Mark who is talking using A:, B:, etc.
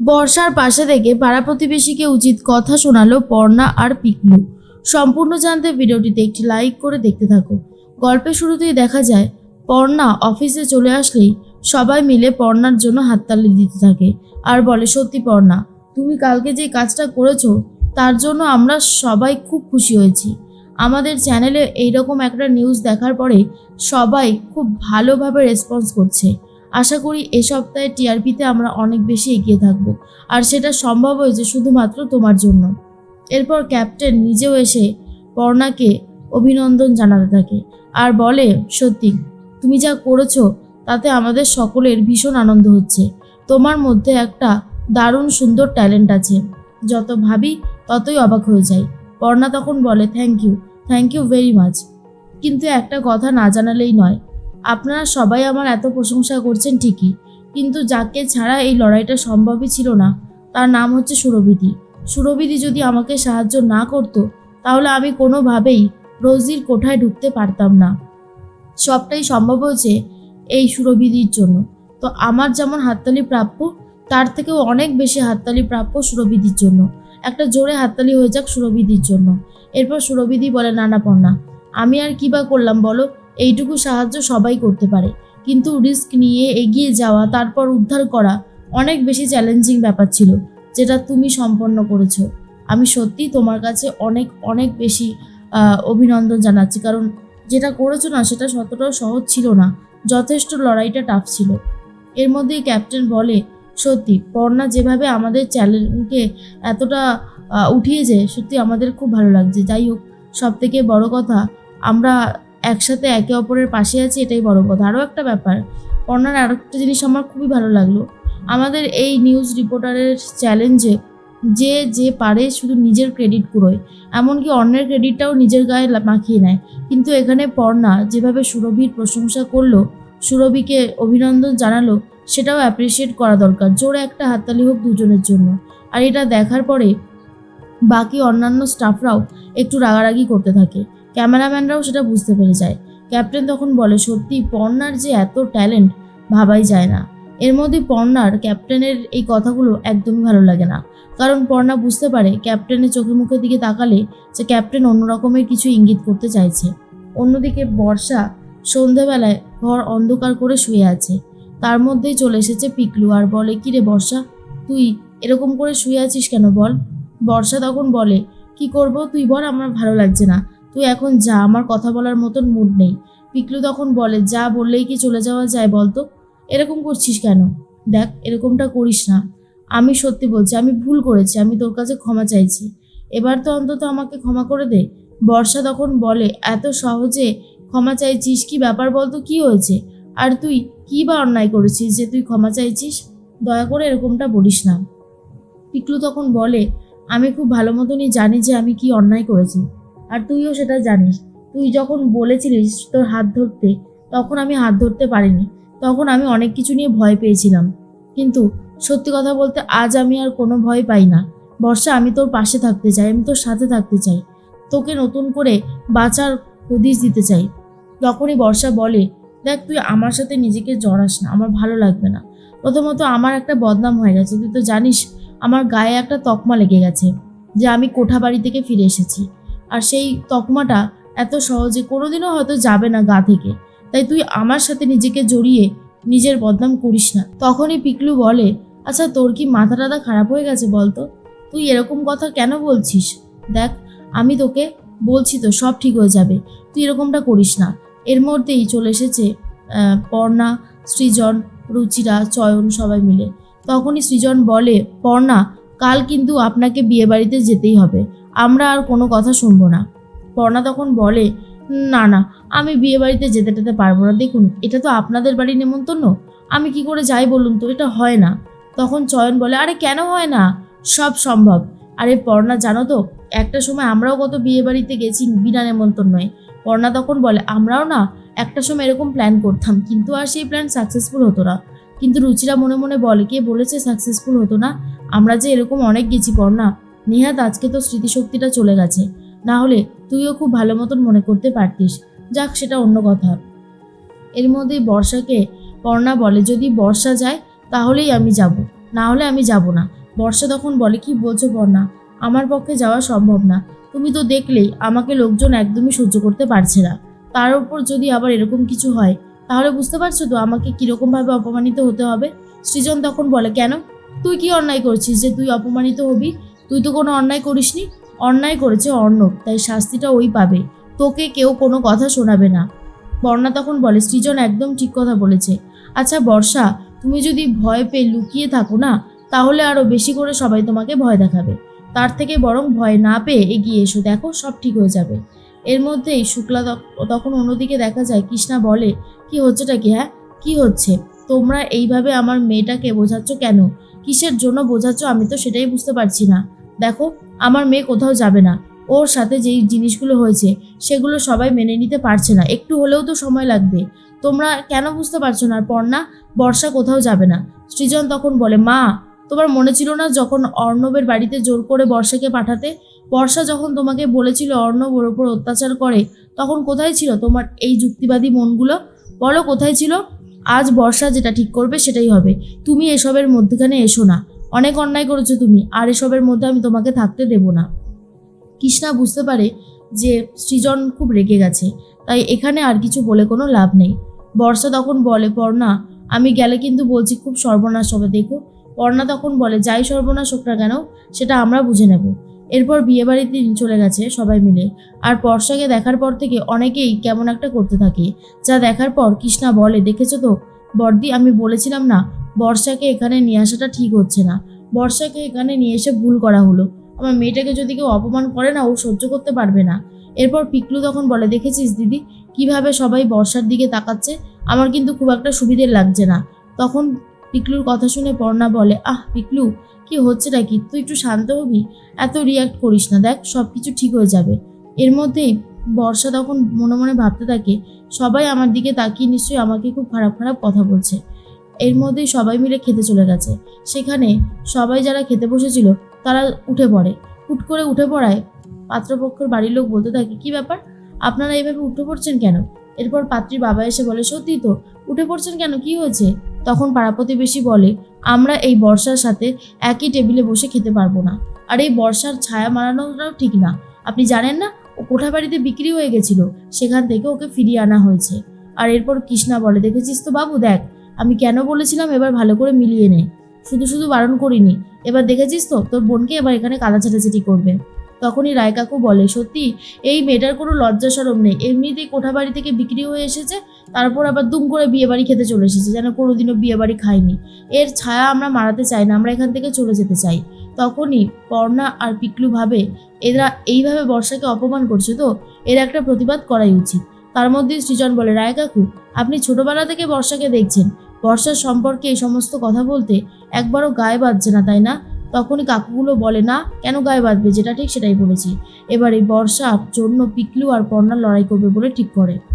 A: বর্ষার পাশে থেকে পাড়া প্রতিবেশীকে উচিত কথা শোনালো পর্ণা আর পিকলু। সম্পূর্ণ জানতে ভিডিওটিতে একটি লাইক করে দেখতে থাকো। গল্পের শুরুতেই দেখা যায়, পর্ণা অফিসে চলে আসলেই সবাই মিলে পর্ণার জন্য হাততালি দিতে থাকে। আর বলে, সত্যি পর্ণা, তুমি কালকে যে কাজটা করেছ, তার জন্য আমরা সবাই খুব খুশি হয়েছি। আমাদের চ্যানেলে এইরকম একটা নিউজ দেখার পরে সবাই খুব ভালোভাবে রেসপন্স করছে। আশা করি এ সপ্তাহে টিআরপিতে আমরা অনেক বেশি এগিয়ে থাকব। আর সেটা সম্ভব হয়েছে শুধুমাত্র তোমার জন্য। এরপর ক্যাপ্টেন নিজেও এসে পর্ণাকে অভিনন্দন জানাতে থাকে আর বলে, সত্যি, তুমি যা করেছ তাতে আমাদের সকলের ভীষণ আনন্দ হচ্ছে। তোমার মধ্যে একটা দারুণ সুন্দর ট্যালেন্ট আছে। যত ভাবি ততই অবাক হয়ে যাই। পর্ণা তখন বলে thank you thank you very much কিন্তু একটা কথা না জানালেই নয় আপনারা সবাই আমার এত প্রশংসা করছেন ঠিকই, কিন্তু যাকে ছাড়া এই লড়াইটা সম্ভবই ছিল না, তার নাম হচ্ছে সুরবিধি সুরবিধি যদি আমাকে সাহায্য না করতো, তাহলে আমি কোনোভাবেই রোজির কোঠায় ঢুকতে পারতাম না। সবটাই সম্ভব হয়েছে এই সুরবিধির জন্য। তো আমার যেমন হাততালি প্রাপ্য, তার থেকেও অনেক বেশি হাততালি প্রাপ্য সুরবিধির জন্য। একটা জোরে হাততালি হয়ে যাক সুরবিধির জন্য। এরপর সুরবিধি বলে নানা পণ্যা আমি আর কী বা করলাম বলো? এইটুকু সাহায্য সবাই করতে পারে। কিন্তু রিস্ক নিয়ে এগিয়ে যাওয়া, তারপর উদ্ধার করা অনেক বেশি চ্যালেঞ্জিং ব্যাপার ছিল, যেটা তুমি সম্পন্ন করেছ। আমি সত্যি তোমার কাছে অনেক অনেক বেশি অভিনন্দন জানাচ্ছি। কারণ যেটা করেছ না, সেটা ততটাও সহজ ছিল না। যথেষ্ট লড়াইটা টাফ ছিল। এর মধ্যেই ক্যাপ্টেন বলে, সত্যি পর্ণা যেভাবে আমাদের চ্যানেলকে এতটা উঠিয়েছে, সত্যি আমাদের খুব ভালো লাগছে। যাই হোক সব থেকে বড় কথা, আমরা একসাথে একে অপরের পাশে আছি, এটাই বড় কথা। আরও একটা ব্যাপার পর্ণার আরও একটা জিনিস আমার খুবই ভালো লাগল। আমাদের এই নিউজ রিপোর্টারের চ্যালেঞ্জে যে যে পারে শুধু নিজের ক্রেডিট কুড়োয় এমনকি অন্যের ক্রেডিটটাও নিজের গায়ে মাখিয়ে নেয়। কিন্তু এখানে পর্ণা যেভাবে সুরভির প্রশংসা করল, সুরভিকে অভিনন্দন জানালো, সেটাও অ্যাপ্রিসিয়েট করা দরকার। জোরে একটা হাততালি হোক দুজনের জন্য। আর এটা দেখার পরে বাকি অন্যান্য স্টাফরাও একটু রাগারাগি করতে থাকে। ক্যামেরাম্যানরাও সেটা বুঝতে পেরে যায়। ক্যাপ্টেন তখন বলে, সত্যি পর্ণার যে এত ট্যালেন্ট ভাবাই যায় না। এর মধ্যে পর্ণার ক্যাপ্টেনের এই কথাগুলো একদমই ভালো লাগে না। কারণ পর্ণা বুঝতে পারে, ক্যাপ্টেনের চোখে মুখের দিকে তাকালে যে ক্যাপ্টেন অন্য রকমের কিছু ইঙ্গিত করতে চাইছে। অন্যদিকে বর্ষা সন্ধেবেলায় ঘর অন্ধকার করে শুয়ে আছে। তার মধ্যেই চলে এসেছে পিকলু আর বলে কি রে বর্ষা, তুই এরকম করে শুয়ে আছিস কেন বল? বর্ষা তখন বলে, কি করব? তুই বল, আমার ভালো লাগছে না। তুই এখন যা, আমার কথা বলার মতন মুড নেই। পিকলু তখন বলে, যা বললেই কি চলে যাওয়া যায় বলতো? এরকম করছিস কেন? দেখ, এরকমটা করিস না। আমি সত্যি বলছি, আমি ভুল করেছি, আমি তোর কাছে ক্ষমা চাইছি। এবার তো অন্তত আমাকে ক্ষমা করে দে। বর্ষা তখন বলে, এত সহজে ক্ষমা চাইছিস কি ব্যাপার বলতো? কি হয়েছে? আর তুই কি বা অন্যায় করেছিস যে তুই ক্ষমা চাইছিস? দয়া করে এরকমটা বলিস না। পিকলু তখন বলে, আমি খুব ভালো মতনই জানি যে আমি কি অন্যায় করেছি। আর তুইও সেটা জানিস। তুই যখন বলেছিলিস তোর হাত ধরতে, তখন আমি হাত ধরতে পারিনি। তখন আমি অনেক কিছু নিয়ে ভয় পেয়েছিলাম। কিন্তু সত্যি কথা বলতে আজ আমি আর কোনো ভয় পাই না। বর্ষা, আমি তোর পাশে থাকতে চাই, আমি তোর সাথে থাকতে চাই। তোকে নতুন করে বাঁচার হদিশ দিতে চাই। তখনই বর্ষা বলে, দেখ, তুই আমার সাথে নিজেকে জড়াস না, আমার ভালো লাগবে না। প্রথমত আমার একটা বদনাম হয়ে গেছে। তুই তো জানিস, আমার গায়ে একটা তকমা লেগে গেছে যে আমি কোঠা বাড়ি থেকে ফিরে এসেছি। আর সেই তকমাটা এত সহজে কোনোদিনও হয়তো যাবে না গা থেকে। তাই তুই আমার সাথে নিজেকে জড়িয়ে নিজের বদনাম করিস না। তখনই পিকলু বলে আচ্ছা তোর কি মাথা টাথা খারাপ হয়ে গেছে বলতো? তুই এরকম কথা কেন বলছিস? দেখ, আমি তোকে বলছি তো সব ঠিক হয়ে যাবে। তুই এরকমটা করিস না। এর মধ্যেই চলে এসেছে পর্ণা, সৃজন, রুচিরা, চয়ন সবাই মিলে। তখনই সৃজন বলে, পর্ণা, কাল কিন্তু আপনাকে বিয়ে বাড়িতে যেতেই হবে। আমরা আর কোনো কথা শুনব না। পর্ণা তখন বলে, না না, আমি বিয়ে বাড়িতে যেতে টেতে পারব না। দেখুন, এটা তো আপনাদের বাড়ির নেমন্তন্ন। আমি কি করে যাই বলুন তো? এটা হয় না। তখন চয়ন বলে, আরে কেন হয় না? সব সম্ভব। আরে পর্ণা, জানো তো, একটা সময় আমরাও কত বিয়ে বাড়িতে গেছি বিনা নেমন্তন্নয়। পর্ণা তখন বলে, আমরাও না, একটা সময় এরকম প্ল্যান করতাম, কিন্তু আর সেই প্ল্যান সাকসেসফুল হতো না। কিন্তু রুচিরা মনে মনে বলে, কে বলেছে সাকসেসফুল হতো না? আমরা যে এরকম অনেক গেছি পর্ণা। নেহাত, আজকে তো স্মৃতিশক্তিটা চলে গেছে। না হলে তুইও খুব ভালো মতন মনে করতে পারতিস। যাক, সেটা অন্য কথা। এর মধ্যেই বর্ষাকে পর্ণা বলে, যদি বর্ষা যায়, তাহলেই আমি যাব। না হলে আমি যাব না। বর্ষা তখন বলে, কি বলছো বর্ণা আমার পক্ষে যাওয়া সম্ভব না। তুমি তো দেখলেই আমাকে লোকজন একদমই সহ্য করতে পারছে না। তার উপর যদি আবার এরকম কিছু হয়, তাহলে বুঝতে পারছ তো আমাকে কীরকমভাবে অপমানিত হতে হবে? সৃজন তখন বলে, কেন? তুই কি অন্যায় করছিস যে তুই অপমানিত হবি? তুই তো কোনো অন্যায় করিসনি। অন্যায় করেছে অর্ণব, তাই শাস্তিটা ওই পাবে। তোকে কেউ কোনো কথা শোনাবে না। বর্ণা তখন বলে, সৃজন একদম ঠিক কথা বলেছে। আচ্ছা বর্ষা, তুমি যদি ভয় পেয়ে লুকিয়ে থাকো না, তাহলে আরও বেশি করে সবাই তোমাকে ভয় দেখাবে। তার থেকে বরং ভয় না পেয়ে এগিয়ে এসো, দেখো সব ঠিক হয়ে যাবে। এর মধ্যেই শুক্লা তখ- তখন অন্যদিকে দেখা যায়, কৃষ্ণা বলে, কি হচ্ছেটা কি হ্যাঁ? কি হচ্ছে? তোমরা এইভাবে আমার মেয়েটাকে বোঝাচ্ছ কেন? কিসের জন্য বোঝাচ্ছ আমি তো সেটাই বুঝতে পারছি না। দেখো, আমার মেয়ে কোথাও যাবে না। ওর সাথে যেই জিনিসগুলো হয়েছে, সেগুলো সবাই মেনে নিতে পারছে না। একটু হলেও তো সময় লাগবে। তোমরা কেন বুঝতে পারছ না? আর পর্ণা, বর্ষা কোথাও যাবে না। সৃজন তখন বলে, মা, তোমার মনে ছিল না যখন অর্ণবের বাড়িতে জোর করে বর্ষাকে পাঠাতে? বর্ষা যখন তোমাকে বলেছিল অর্ণব ওর ওপর অত্যাচার করে, তখন কোথায় ছিল তোমার এই যুক্তিবাদী মনগুলো? বলো, কোথায় ছিল? আজ বর্ষা যেটা ঠিক করবে সেটাই হবে। তুমি এসবের মধ্যখানে এসো না। অনেক অন্যায় করেছ তুমি, আর এসবের মধ্যে আমি তোমাকে থাকতে দেব না। কৃষ্ণা বুঝতে পারে যে সৃজন খুব রেগে গেছে, তাই এখানে আর কিছু বলে কোনো লাভ নেই। বর্ষা তখন বলে, পর্ণা, আমি গেলে কিন্তু বলছি খুব সর্বনাশ হবে, দেখো। পর্ণা তখন বলে, যাই সর্বনাশ হোক না কেন, সেটা আমরা বুঝে নেব। এরপর বিয়েবাড়ির দিন চলে গেছে সবাই মিলে। আর বর্ষাকে দেখার পর থেকে অনেকেই কেমন একটা করতে থাকে। যা দেখার পর কৃষ্ণা বলে, দেখেছ তো? বর্দি আমি বলেছিলাম না, বর্ষাকে এখানে নিয়ে আসাটা ঠিক হচ্ছে না। বর্ষাকে এখানে নিয়ে এসে ভুল করা হলো। আমার মেয়েটাকে যদি কেউ অপমান করে না, ও সহ্য করতে পারবে না। এরপর পিকলু তখন বলে, দেখেছিস দিদি, কীভাবে সবাই বর্ষার দিকে তাকাচ্ছে? আমার কিন্তু খুব একটা সুবিধের লাগছে না। তখন পিকলুর কথা শুনে পর্ণা বলে, আহ, পিকলু, কি হচ্ছেটা কি? তুই একটু শান্ত হবি? এত রিয়াক্ট করিস না, দেখ সব কিছু ঠিক হয়ে যাবে। এর মধ্যেই বর্ষা তখন মনে মনে ভাবতে থাকে, সবাই আমার দিকে তাকিয়ে নিশ্চয়ই আমাকে খুব খারাপ খারাপ কথা বলছে। এর মধ্যেই সবাই মিলে খেতে চলে গেছে। সেখানে সবাই যারা খেতে বসেছিল, তারা উঠে পড়ে। হুট করে উঠে পড়ায় পাত্রপক্ষের বাড়ির লোক বলতে থাকে, কি ব্যাপার? আপনারা এইভাবে উঠে পড়ছেন কেন? এরপর পাত্রীর বাবা এসে বলে সত্যি তো, উঠে পড়ছেন কেন? কি হয়েছে? তখন পাড়া প্রতিবেশী বলে, আমরা এই বর্ষার সাথে একই টেবিলে বসে খেতে পারব না। আর এই বর্ষার ছায়া মারানোটাও ঠিক না। আপনি জানেন না, ও কোঠা বাড়িতে বিক্রি হয়ে গেছিল। সেখান থেকে ওকে ফিরিয়ে আনা হয়েছে। আর এরপর কৃষ্ণা বলে, দেখেছিস তো বাবু, দেখ, আমি কেন বলেছিলাম এবার ভালো করে মিলিয়ে নে। শুধু শুধু বারণ করিনি। এবার দেখেছিস তো, তোর বোনকে এবার এখানে কাদা ছেটাছেটি করবে। তখনই রায় কাকু বলে, সত্যি, এই মেয়েটার কোনো লজ্জা সরম নেই। এমনিতেই কোঠা বাড়ি থেকে বিক্রি হয়ে এসেছে, তারপর আবার দুম করে বিয়ে বাড়ি খেতে চলে এসেছে, যেন কোনোদিনও বিয়ে বাড়ি খায়নি। এর ছায়া আমরা মারাতে চাই না, আমরা এখান থেকে চলে যেতে চাই। তখনই পর্ণা আর পিকলু ভাবে, এরা এইভাবে বর্ষাকে অপমান করছে তো? এর একটা প্রতিবাদ করাই উচিত। তার মধ্যে সৃজন বলে রায় কাকু আপনি ছোটবেলা থেকে বর্ষাকে দেখছেন। বর্ষার সম্পর্কে এই সমস্ত কথা বলতে একবারও গায়ে বাজছে না, তাই না? তখনই কাকুগুলো বলে, না, কেন গায়ে বাঁধবে? যেটা ঠিক সেটাই বলেছি। এবার এই বর্ষার জন্য পিকলু আর পর্ণার লড়াই করবে বলে ঠিক করে।